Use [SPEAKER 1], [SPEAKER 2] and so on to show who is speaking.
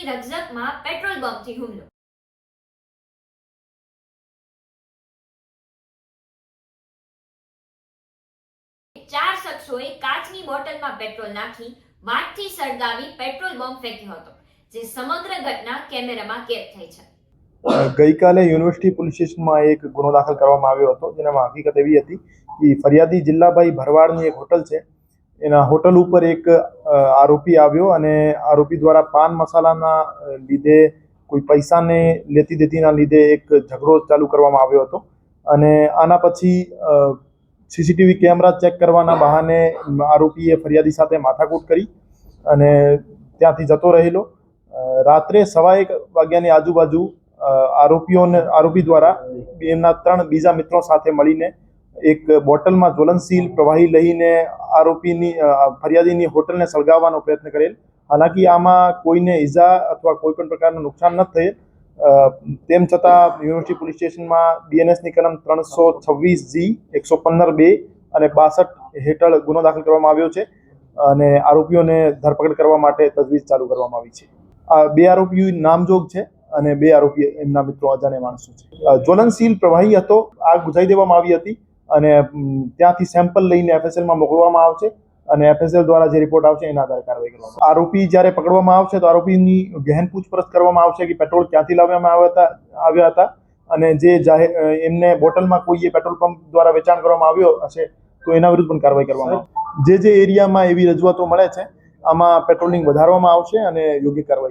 [SPEAKER 1] શખ્સોની રક્ષકમાં petrol બોમ્બથી હુમલો. ચાર શખ્સોએ કાચની બોટલમાં પેટ્રોલ નાખી વાટથી સળગાવી પેટ્રોલ બોમ્બ ફેંક્યો હતો, જે સમગ્ર ઘટના કેમેરામાં કેદ થઈ છે.
[SPEAKER 2] ગઈકાલે યુનિવર્સિટી પોલીસ સ્ટેશનમાં એક ગુનો દાખલ કરવામાં આવ્યો હતો, જેનામાં હકીકત એવી હતી કે ફરિયાદી જિલ્લાભાઈ ભરવાડની એક હોટલ છે. એના હોટલ ઉપર એક આરોપી આવ્યો અને આરોપી દ્વારા પાન મસાલાના લીધે કોઈ પૈસાને લેતી દેતીના લીધે એક ઝઘડો ચાલુ કરવામાં આવ્યો હતો. અને આના પછી સીસીટીવી કેમેરા ચેક કરવાના બહાને આરોપીએ ફરિયાદી સાથે માથાકૂટ કરી અને ત્યાંથી જતો રહેલો. રાત્રે સવા એક વાગ્યાની આજુબાજુ આરોપીઓને, આરોપી દ્વારા એમના ત્રણ બીજા મિત્રો સાથે મળીને એક બોટલમાં જ્વલનશીલ પ્રવાહી લઈને આરોપીની ફરિયાદીની હોટલને સળગાવવાનો પ્રયત્ન કરેલ. હાલાકી આમાં કોઈને ઈજા અથવા કોઈ પણ પ્રકારનું નુકસાન ન થયેલ તેમ છતાં યુનિવર્સિટી પોલીસ સ્ટેશનમાં બીએનએસની કલમ ત્રણસો છવ્વીસ જી, એકસો પંદર બે અને બાસઠ હેઠળ ગુનો દાખલ કરવામાં આવ્યો છે અને આરોપીઓને ધરપકડ કરવા માટે તજવીજ ચાલુ કરવામાં આવી છે. આ બે આરોપીઓ નામજોગ છે અને બે આરોપી એમના મિત્રો અજાણ્યા માણસો છે. જ્વલનશીલ પ્રવાહી હતો. આગ બુઝાવી દેવામાં આવી હતી. અને ત્યાંથી સેમ્પલ લઈને એફએસએલમાં મોકલવામાં આવશે અને એફએસએલ દ્વારા જે રિપોર્ટ આવશે એના આધારે કાર્યવાહી કરવામાં. આરોપી જ્યારે પકડવામાં આવશે તો આરોપીની ગહેન પૂછપરછ કરવામાં આવશે કે પેટ્રોલ ક્યાંથી લાવવામાં આવ્યા હતા આવ્યા હતા અને જે જાહેર એમને બોટલમાં કોઈએ પેટ્રોલ પંપ દ્વારા વેચાણ કરવામાં આવ્યો હશે તો એના વિરુદ્ધ પણ કાર્યવાહી કરવામાં જે જે એરિયામાં એવી રજૂઆતો મળે છે, આમાં પેટ્રોલિંગ વધારવામાં આવશે અને યોગ્ય કાર્યવાહી.